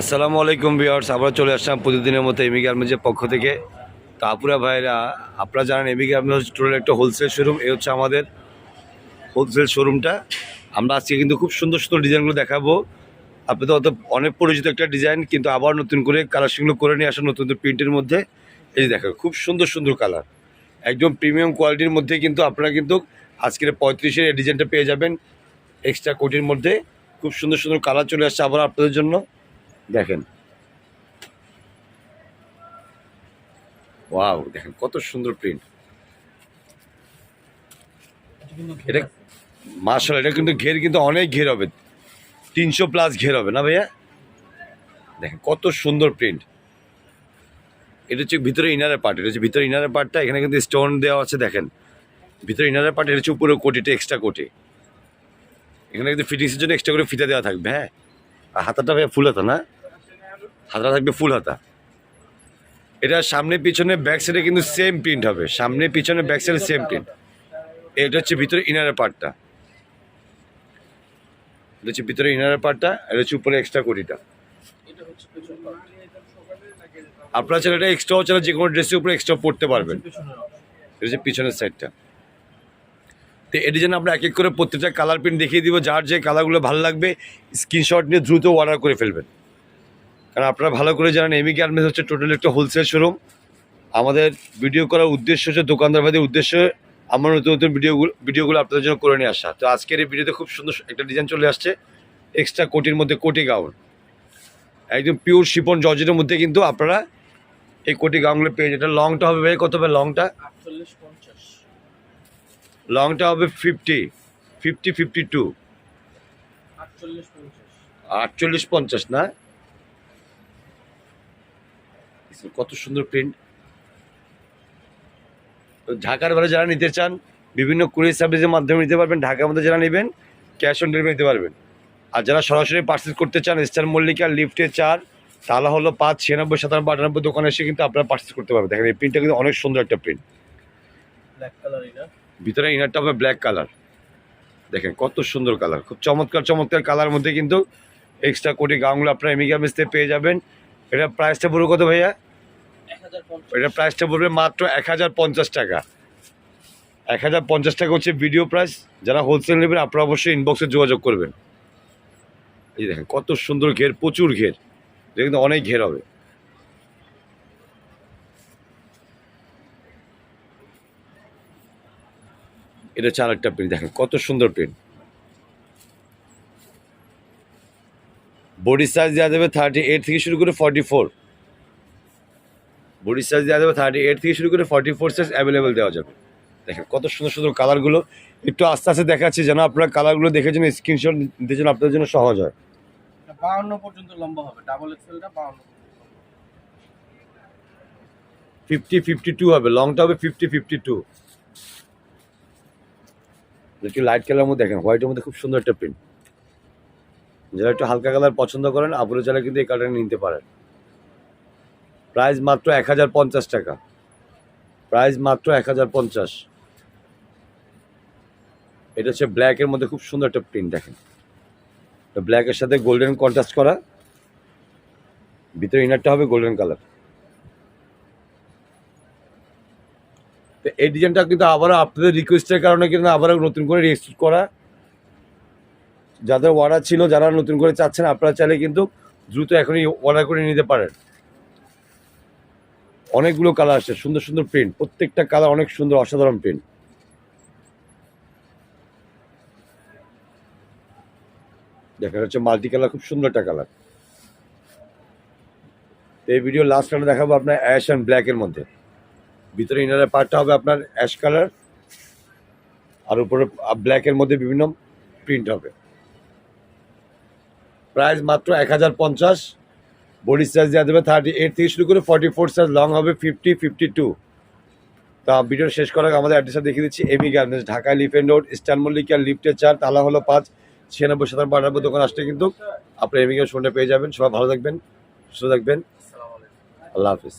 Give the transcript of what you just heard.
আসসালামু আলাইকুম ভিউয়ার্স আবার চলে আসলাম প্রতিদিনের মতো এমি গার্মেন্টসের পক্ষ থেকে। তো আপুরা ভাইরা, আপনারা জানেন এমি গার্মেন্টস টোটাল একটা হোলসেল শোরুম এ হচ্ছে আমাদের হোলসেল শোরুমটা আমরা আজকে কিন্তু খুব সুন্দর সুন্দর ডিজাইনগুলো দেখাবো। আপনি তো অত অনেক পরিচিত একটা ডিজাইন, কিন্তু আবার নতুন করে কালারগুলো করে নিয়ে আসা নতুন প্রিন্টের মধ্যে। এই দেখো খুব সুন্দর সুন্দর কালার একদম প্রিমিয়াম কোয়ালিটির মধ্যে কিন্তু আপনারা কিন্তু আজকের পঁয়ত্রিশের এই ডিজাইনটা পেয়ে যাবেন। এক্সট্রা কোটির মধ্যে। খুব সুন্দর সুন্দর কালার চলে আসছে আবার আপনাদের জন্য। দেখেন। ওয়াও, দেখেন কত সুন্দর প্রিন্ট এটা মার্শাল এটা কিন্তু ঘের কিন্তু অনেক ঘের হবে। তিনশো প্লাস ঘের হবে না ভাইয়া? দেখেন কত সুন্দর প্রিন্ট এটা হচ্ছে ভিতরে ইনারের পার্ট এটা হচ্ছে ভিতরে ইনারের পার্টটা এখানে কিন্তু স্টোন দেওয়া আছে, দেখেন। ভিতরে ইনারের পার্ট এটা হচ্ছে উপরে কোটিটা এক্সট্রা কোটি। এখানে কিন্তু ফিটিংসের জন্য এক্সট্রা করে ফিতা দেওয়া থাকবে হ্যাঁ? আর হাতাটা ভাইয়া ফুল হাতা, না? হাতাটা থাকবে ফুল হাতা। এটা সামনে পিছনে ব্যাক সাইডে কিন্তু সেম প্রিন্ট হবে। সামনে পিছনে ব্যাক সাইডে সেম প্রিন্ট এটা হচ্ছে ভিতরে ইনারের পার্টটা এটা হচ্ছে ভিতরে ইনারের পার্টটা এটা হচ্ছে উপরে এক্সট্রা কোটিটা। আপনারা চাইলে এটা এক্সট্রাও চাইলে যে কোনো ড্রেসের উপরে এক্সট্রা পড়তে পারবেন। এটা হচ্ছে পিছনের সাইডটা তো এটি যেন আমরা এক এক করে প্রত্যেকটা কালার প্রিন্ট দেখিয়ে দিব, যার যে কালারগুলো ভালো লাগবে স্ক্রিনশট নিয়ে দ্রুত অর্ডার করে ফেলবেন। কারণ আপনারা ভালো করে জানেন এমি গার্মেন্টস হচ্ছে টোটাল একটা হোলসেল শোরুম আমাদের ভিডিও করার উদ্দেশ্য হচ্ছে দোকানদারবাদের উদ্দেশ্য আমার নতুন নতুন ভিডিওগুলো ভিডিওগুলো আপনাদের জন্য করে নিয়ে আসা। তো আজকের এই ভিডিওতে খুব সুন্দর একটা ডিজাইন চলে আসছে এক্সট্রা কোটির মধ্যে কোটি গাউন একদম পিওর শিপন জর্জেটের মধ্যে কিন্তু আপনারা এই কোটি গাউনগুলো পেয়ে যেটা লংটা হবে ভাই, কত হবে লংটা লংটা হবে ফিফটি ফিফটি ফিফটি টু আটচল্লিশ পঞ্চাশ না? কত সুন্দর প্রিন্ট ঢাকার বাইরে যারা নিতে চান বিভিন্ন কুরিয়ার সার্ভিসের মাধ্যমে নিতে পারবেন ঢাকার মধ্যে যারা নেবেন ক্যাশ অন ডেলিভারি নিতে পারবেন। আর যারা সরাসরি পার্সেল করতে চান স্টার মল্লিকা লিফটে চার তাহলে হলো পাঁচ ছিয়ানব্বই সাতানব্বই আটানব্বই দোকানে এসে কিন্তু আপনারা পার্সেল করতে পারবেন। দেখেন এই প্রিন্টটা কিন্তু অনেক সুন্দর একটা প্রিন্ট ভিতরে ইনারটা হবে ব্ল্যাক কালার দেখেন কত সুন্দর কালার খুব চমৎকার চমৎকার কালার মধ্যে কিন্তু এক্সট্রা কোটি গাউনগুলো আপনারা এমিকা মিস্তে পেয়ে যাবেন। এটা প্রাইসটা পুরো কত ভাইয়া? এটা প্রাইসটা পড়বে মাত্র এক হাজার পঞ্চাশ টাকা। এক হাজার পঞ্চাশ টাকা হচ্ছে ভিডিও প্রাইস যারা হোলসেল নেবেন আপনারা অবশ্যই ইনবক্সে যোগাযোগ করবেন। এই দেখেন কত সুন্দর ঘের প্রচুর ঘের। এটা কিন্তু অনেক ঘের হবে। এটা চার একটা প্রিন্ট দেখেন কত সুন্দর প্রিন্ট বডি সাইজ দেওয়া যাবে থার্টি এইট থেকে শুরু করে ফর্টি ফোর বডি সাইজ দেওয়া যাবে থার্টি এইট থেকে শুরু করে ফর্টি ফোর সাইজ অ্যাভেলেবেল দেওয়া যাবে। দেখেন কত সুন্দর সুন্দর কালারগুলো একটু আস্তে আস্তে দেখাচ্ছি যেন আপনারা কালারগুলো দেখে যেন স্ক্রিনশট নিতে যেন আপনাদের জন্য সহজ হয়। বাউন্ন পর্যন্ত লম্বা হবে ডাবল এক্সেলটা বাউন্ন ফিফটি ফিফটি টু হবে লংটা হবে ফিফটি ফিফটি টু একটু লাইট কালার মধ্যে দেখেন হোয়াইটের মধ্যে খুব সুন্দর একটা প্রিন্ট যারা একটু হালকা কালার পছন্দ করেন আপুরে চালা কিন্তু এই কালারটা নিতে পারেন। প্রাইস মাত্র এক হাজার পঞ্চাশ টাকা। প্রাইস মাত্র এক হাজার পঞ্চাশ। এটা হচ্ছে ব্ল্যাকের মধ্যে খুব সুন্দর একটা প্রিন্ট দেখেন। ব্ল্যাকের সাথে গোল্ডেন কন্ট্রাস্ট করা। ভিতরে ইনারটা হবে গোল্ডেন কালার তো এই ডিজাইনটা কিন্তু আবারও আপনাদের রিকোয়েস্টের কারণে কিন্তু আবারও নতুন করে রেজিস্টার করা। যাদের অর্ডার ছিল, যারা নতুন করে চাচ্ছেন, আপনারা চাইলে কিন্তু দ্রুত এখনই অর্ডার করে নিতে পারেন। অনেকগুলো কালার আসছে, সুন্দর সুন্দর প্রিন্ট প্রত্যেকটা কালার অনেক সুন্দর, অসাধারণ প্রিন্ট দেখা যাচ্ছে মাল্টি কালার খুব সুন্দর একটা কালার এই ভিডিও লাস্ট কালার দেখাবো আপনার অ্যাশ অ্যান্ড ব্ল্যাকের মধ্যে। ভিতরে ইনারের পার্টটা হবে আপনার অ্যাশ কালার আর উপরে ব্ল্যাকের মধ্যে বিভিন্ন প্রিন্ট হবে। প্রাইস মাত্র এক হাজার পঞ্চাশ। বডি সাইজ দেওয়া দেবে থার্টি এইট থেকে শুরু করে ফর্টি ফোর সাইজ লং হবে ফিফটি ফিফটি টু তা ভিডিও শেষ করার আমাদের অ্যাড্রেসটা দেখিয়ে দিচ্ছি এমি গার্মেন্টস ঢাকা এন্ড রোড ইস্টার্ন মল্লিকা লিফটের চার, তালা হলো পাঁচ, ছিয়ানব্বই সাতানব্বই আটানব্বই দোকান আসলে কিন্তু আপনি এমি গার্মেন্টস ফোনটা পেয়ে যাবেন। সবাই ভালো থাকবেন, সুস্থ থাকবেন। আল্লাহ হাফিজ।